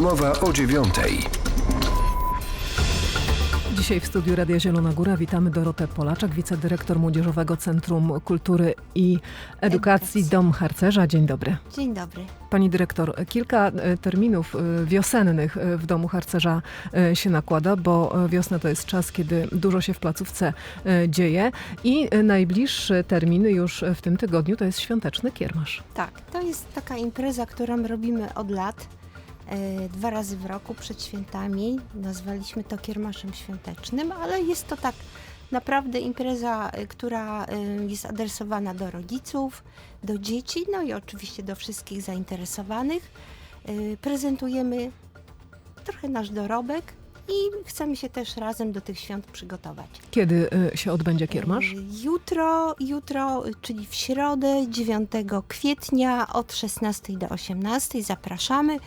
Mowa o dziewiątej. Dzisiaj w studiu Radia Zielona Góra witamy Dorotę Polaczak, wicedyrektor Młodzieżowego Centrum Kultury i Edukacji Dom Harcerza. Dzień dobry. Dzień dobry. Pani dyrektor, kilka e, terminów e, wiosennych e, w Domu Harcerza się nakłada, bo wiosna to jest czas, kiedy dużo się w placówce dzieje i najbliższe terminy już w tym tygodniu to jest świąteczny kiermasz. Tak, to jest taka impreza, którą robimy od lat. E, Dwa razy w roku przed świętami. Nazwaliśmy to kiermaszem świątecznym, ale jest to tak naprawdę impreza, e, która e, jest adresowana do rodziców, do dzieci, no i oczywiście do wszystkich zainteresowanych. Prezentujemy trochę nasz dorobek i chcemy się też razem do tych świąt przygotować. Kiedy się odbędzie kiermasz? Jutro, jutro, czyli w środę 9 kwietnia od 16 do 18 zapraszamy.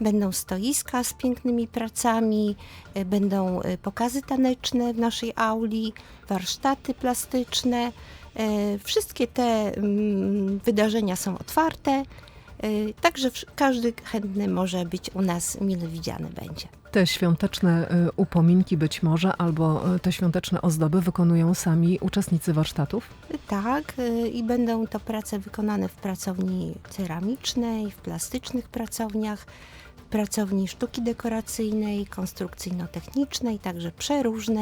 Będą stoiska z pięknymi pracami, y, będą y, pokazy taneczne w naszej auli, warsztaty plastyczne. Y, Wszystkie te mm, wydarzenia są otwarte, także każdy chętny może być u nas mile widziany będzie. Te świąteczne e, upominki być może, albo e, te świąteczne ozdoby wykonują sami uczestnicy warsztatów? Tak, i będą to prace wykonane w pracowni ceramicznej, w plastycznych pracowniach, pracowni sztuki dekoracyjnej, konstrukcyjno-technicznej, także przeróżne,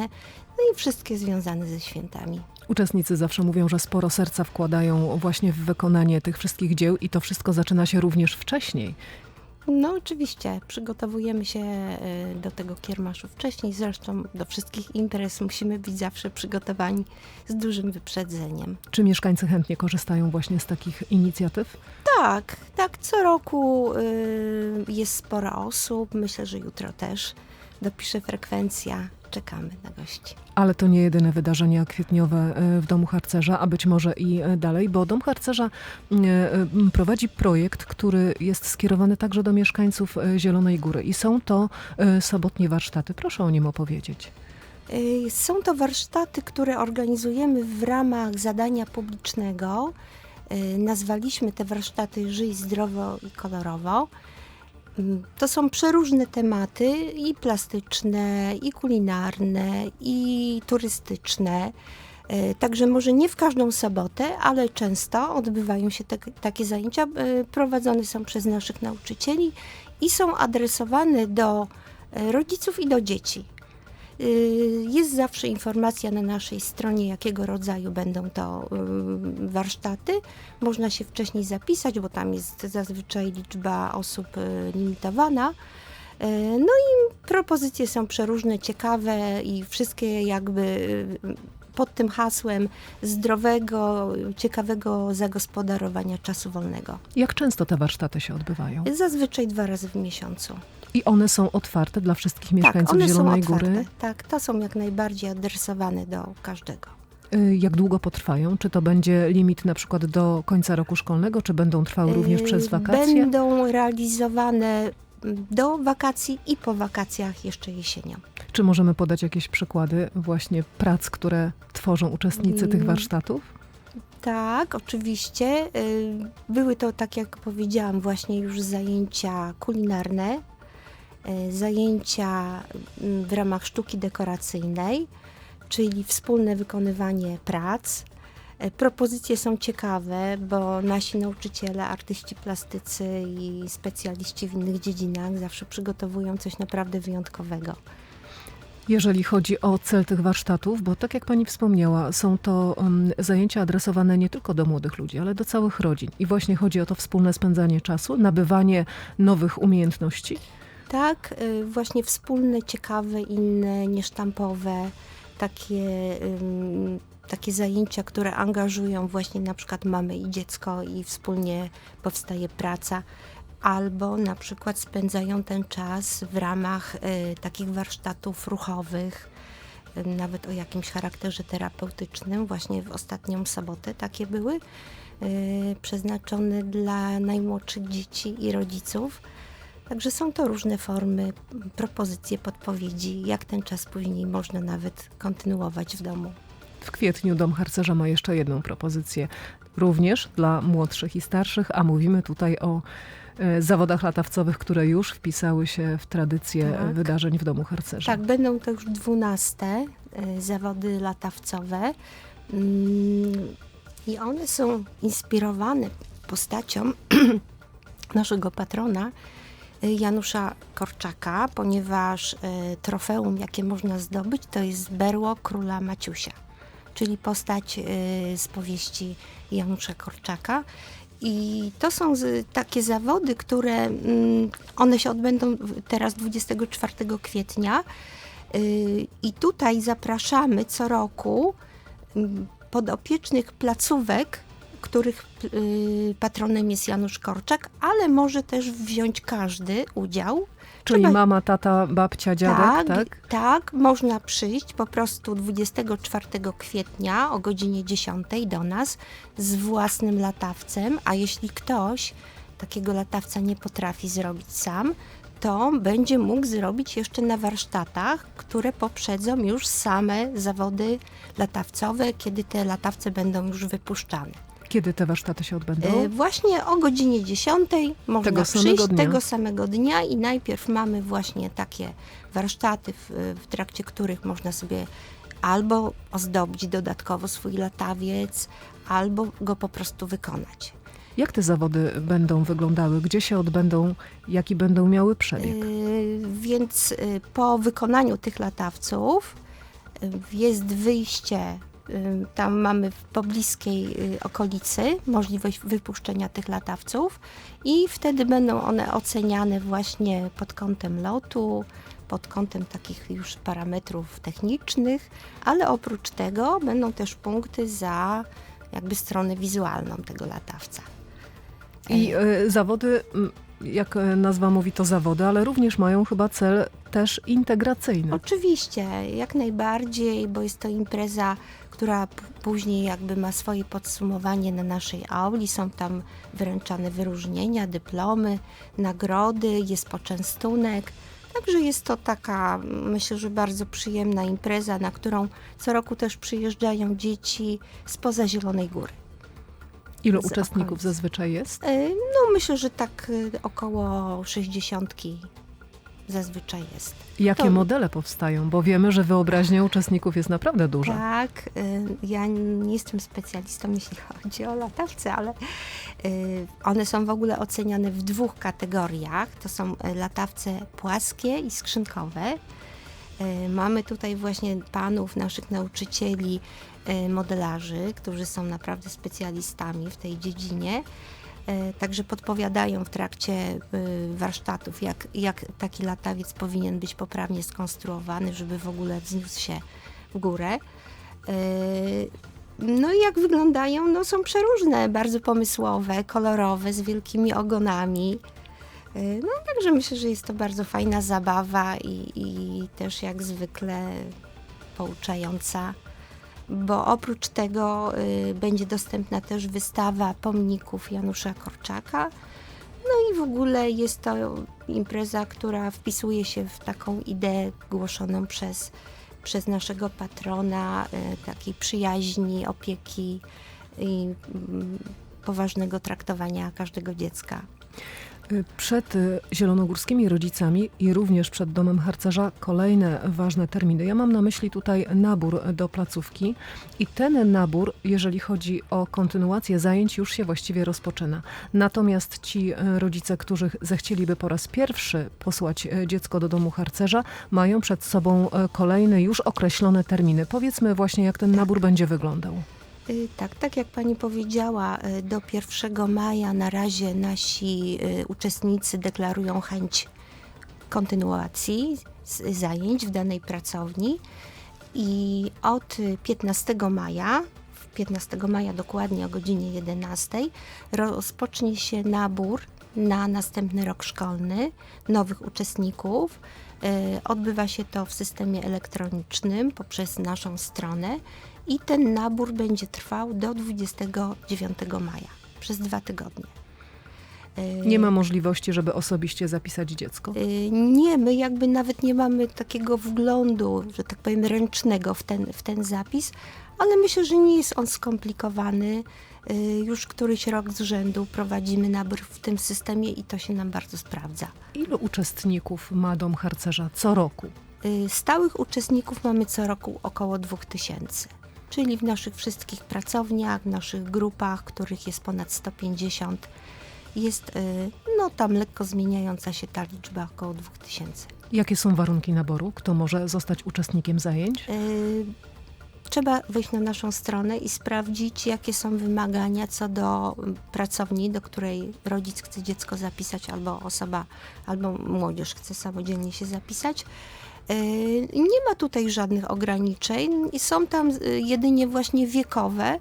no i wszystkie związane ze świętami. Uczestnicy zawsze mówią, że sporo serca wkładają właśnie w wykonanie tych wszystkich dzieł i to wszystko zaczyna się również wcześniej. No oczywiście, przygotowujemy się y, do tego kiermaszu wcześniej, zresztą do wszystkich imprez musimy być zawsze przygotowani z dużym wyprzedzeniem. Czy mieszkańcy chętnie korzystają właśnie z takich inicjatyw? Tak, tak, co roku y, jest sporo osób. Myślę, że jutro też dopisze frekwencja. Czekamy na gości. Ale to nie jedyne wydarzenia kwietniowe e, w Domu Harcerza, a być może i e, dalej, bo Dom Harcerza e, prowadzi projekt, który jest skierowany także do mieszkańców Zielonej Góry i są to sobotnie warsztaty. Proszę o nim opowiedzieć. Są to warsztaty, które organizujemy w ramach zadania publicznego. Nazwaliśmy te warsztaty Żyj zdrowo i kolorowo. To są przeróżne tematy i plastyczne, i kulinarne, i turystyczne. Y, Także może nie w każdą sobotę, ale często odbywają się te, takie zajęcia. y, Prowadzone są przez naszych nauczycieli i są adresowane do y, rodziców i do dzieci. Y, Jest zawsze informacja na naszej stronie, jakiego rodzaju będą to y, warsztaty. Można się wcześniej zapisać, bo tam jest zazwyczaj liczba osób y, limitowana. No i propozycje są przeróżne, ciekawe i wszystkie jakby pod tym hasłem zdrowego, ciekawego zagospodarowania czasu wolnego. Jak często te warsztaty się odbywają? Zazwyczaj dwa razy w miesiącu. I one są otwarte dla wszystkich mieszkańców tak, one Zielonej są otwarte. Góry? Tak, to są jak najbardziej adresowane do każdego. Y, Jak długo potrwają? Czy to będzie limit na przykład do końca roku szkolnego, czy będą trwały również przez Yy, wakacje? Będą realizowane do wakacji i po wakacjach jeszcze jesienią. Czy możemy podać jakieś przykłady właśnie prac, które tworzą uczestnicy tych Mm. warsztatów? Tak, oczywiście. yy, Były to, tak jak powiedziałam, właśnie już zajęcia kulinarne, yy, zajęcia mm, w ramach sztuki dekoracyjnej, czyli wspólne wykonywanie prac. Yy, Propozycje są ciekawe, bo nasi nauczyciele, artyści plastycy i specjaliści w innych dziedzinach zawsze przygotowują coś naprawdę wyjątkowego. Jeżeli chodzi o cel tych warsztatów, bo tak jak pani wspomniała, są to um, zajęcia adresowane nie tylko do młodych ludzi, ale do całych rodzin. I właśnie chodzi o to wspólne spędzanie czasu, nabywanie nowych umiejętności. Tak, y, właśnie wspólne, ciekawe, inne, niesztampowe, takie, ym, takie zajęcia, które angażują właśnie na przykład mamę i dziecko i wspólnie powstaje praca. Albo na przykład spędzają ten czas w ramach y, takich warsztatów ruchowych, y, nawet o jakimś charakterze terapeutycznym. Właśnie w ostatnią sobotę takie były, y, przeznaczone dla najmłodszych dzieci i rodziców. Także są to różne formy, propozycje, podpowiedzi, jak ten czas później można nawet kontynuować w domu. W kwietniu Dom Harcerza ma jeszcze jedną propozycję, również dla młodszych i starszych, a mówimy tutaj o e, zawodach latawcowych, które już wpisały się w tradycję Tak. wydarzeń w Domu Harcerza. Tak, będą to już dwunaste y, zawody latawcowe. Mm, I one są inspirowane postacią naszego patrona Janusza Korczaka, ponieważ trofeum, jakie można zdobyć, to jest berło króla Maciusia, czyli postać y, z powieści Janusza Korczaka. I to są takie zawody, które mm, one się odbędą teraz 24 kwietnia. Y, I tutaj zapraszamy co roku mm, podopiecznych placówek, których y, patronem jest Janusz Korczak, ale może też wziąć każdy udział. Czyli Trzeba- mama, tata, babcia, dziadek, tak? tak, można przyjść po prostu 24 kwietnia o godzinie 10 do nas z własnym latawcem, a jeśli ktoś takiego latawca nie potrafi zrobić sam, to będzie mógł zrobić jeszcze na warsztatach, które poprzedzą już same zawody latawcowe, kiedy te latawce będą już wypuszczane. Kiedy te warsztaty się odbędą? E, Właśnie o godzinie 10 można Tego przyjść dnia. tego samego dnia i najpierw mamy właśnie takie warsztaty, w, w trakcie których można sobie albo ozdobić dodatkowo swój latawiec, albo go po prostu wykonać. Jak te zawody będą wyglądały? Gdzie się odbędą? Jaki będą miały przebieg? Yy, Więc yy, po wykonaniu tych latawców jest wyjście, tam mamy w pobliskiej yy, okolicy możliwość wypuszczenia tych latawców i wtedy będą one oceniane właśnie pod kątem lotu, pod kątem takich już parametrów technicznych, ale oprócz tego będą też punkty za jakby stronę wizualną tego latawca. I e, zawody, jak e, nazwa mówi, to zawody, ale również mają chyba cel też integracyjny. Oczywiście, jak najbardziej, bo jest to impreza, która później jakby ma swoje podsumowanie na naszej auli. Są tam wręczane wyróżnienia, dyplomy, nagrody, jest poczęstunek. Także jest to taka, myślę, że bardzo przyjemna impreza, na którą co roku też przyjeżdżają dzieci spoza Zielonej Góry. Ilu z uczestników okolic. zazwyczaj jest? E, No myślę, że tak e, około 60 zazwyczaj jest. Jakie to- modele powstają? Bo wiemy, że wyobraźnia uczestników jest naprawdę duża. Tak, y, ja nie jestem specjalistą, jeśli chodzi o latawce, ale one są w ogóle oceniane w dwóch kategoriach. To są latawce płaskie i skrzynkowe. Mamy tutaj właśnie panów, naszych nauczycieli, modelarzy, którzy są naprawdę specjalistami w tej dziedzinie. Y, Także podpowiadają w trakcie y, warsztatów, jak, jak taki latawiec powinien być poprawnie skonstruowany, żeby w ogóle wzniósł się w górę. No i jak wyglądają? No są przeróżne, bardzo pomysłowe, kolorowe, z wielkimi ogonami. No także myślę, że jest to bardzo fajna zabawa i, i też jak zwykle pouczająca, bo oprócz tego y, będzie dostępna też wystawa pomników Janusza Korczaka. No i w ogóle jest to impreza, która wpisuje się w taką ideę głoszoną przez przez naszego patrona y, takiej przyjaźni, opieki i mm, poważnego traktowania każdego dziecka. Y, Przed y, zielonogórskimi rodzicami i również przed domem harcerza kolejne ważne terminy. Ja mam na myśli tutaj nabór do placówki i ten nabór, jeżeli chodzi o kontynuację zajęć, już się właściwie rozpoczyna. Natomiast ci y, rodzice, którzy zechcieliby po raz pierwszy posłać dziecko do domu harcerza, mają przed sobą kolejne już określone terminy. Powiedzmy właśnie, jak ten nabór będzie wyglądał. Y, Tak, tak jak pani powiedziała, y, do 1 maja na razie nasi y, uczestnicy deklarują chęć kontynuacji zajęć w danej pracowni i od y, 15 maja, w 15 maja dokładnie o godzinie 11 rozpocznie się nabór na następny rok szkolny nowych uczestników. Y, Odbywa się to w systemie elektronicznym poprzez naszą stronę i ten nabór będzie trwał do 29 maja, przez dwa tygodnie. Y, Nie ma możliwości, żeby osobiście zapisać dziecko. y, Nie, my jakby nawet nie mamy takiego wglądu, że tak powiem, ręcznego w ten, w ten zapis, ale myślę, że nie jest on skomplikowany. Y, Już któryś rok z rzędu prowadzimy nabór w tym systemie i to się nam bardzo sprawdza. Ilu uczestników ma dom harcerza co roku? Stałych uczestników mamy co roku około 2000, czyli w naszych wszystkich pracowniach, w naszych grupach, których jest ponad 150, jest y, no tam lekko zmieniająca się ta liczba około 2000. Jakie są warunki naboru? Kto może zostać uczestnikiem zajęć? Y, Trzeba wejść na naszą stronę i sprawdzić, jakie są wymagania co do pracowni, do której rodzic chce dziecko zapisać, albo osoba, albo młodzież chce samodzielnie się zapisać. Y, Nie ma tutaj żadnych ograniczeń są tam jedynie właśnie wiekowe,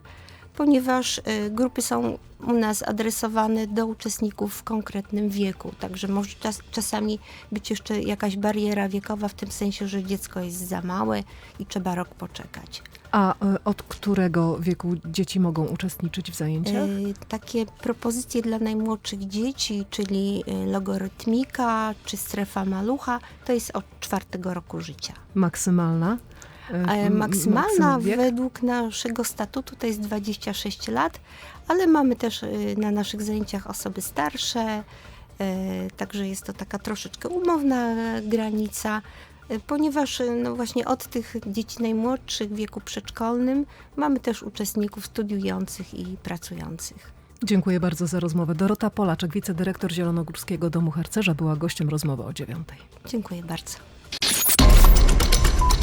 ponieważ y, grupy są u nas adresowane do uczestników w konkretnym wieku, także może czas, czasami być jeszcze jakaś bariera wiekowa w tym sensie, że dziecko jest za małe i trzeba rok poczekać. A e, od którego wieku dzieci mogą uczestniczyć w zajęciach? Y, takie propozycje dla najmłodszych dzieci, czyli y, logorytmika czy strefa malucha, to jest od czwartego roku życia. Maksymalna? E, E, Maksymalna według naszego statutu to jest 26 lat, ale mamy też y, na naszych zajęciach osoby starsze, także jest to taka troszeczkę umowna e, granica, ponieważ no właśnie od tych dzieci najmłodszych w wieku przedszkolnym mamy też uczestników studiujących i pracujących. Dziękuję bardzo za rozmowę. Dorota Polaczek, wicedyrektor Zielonogórskiego Domu Harcerza, była gościem rozmowy o dziewiątej. Dziękuję bardzo.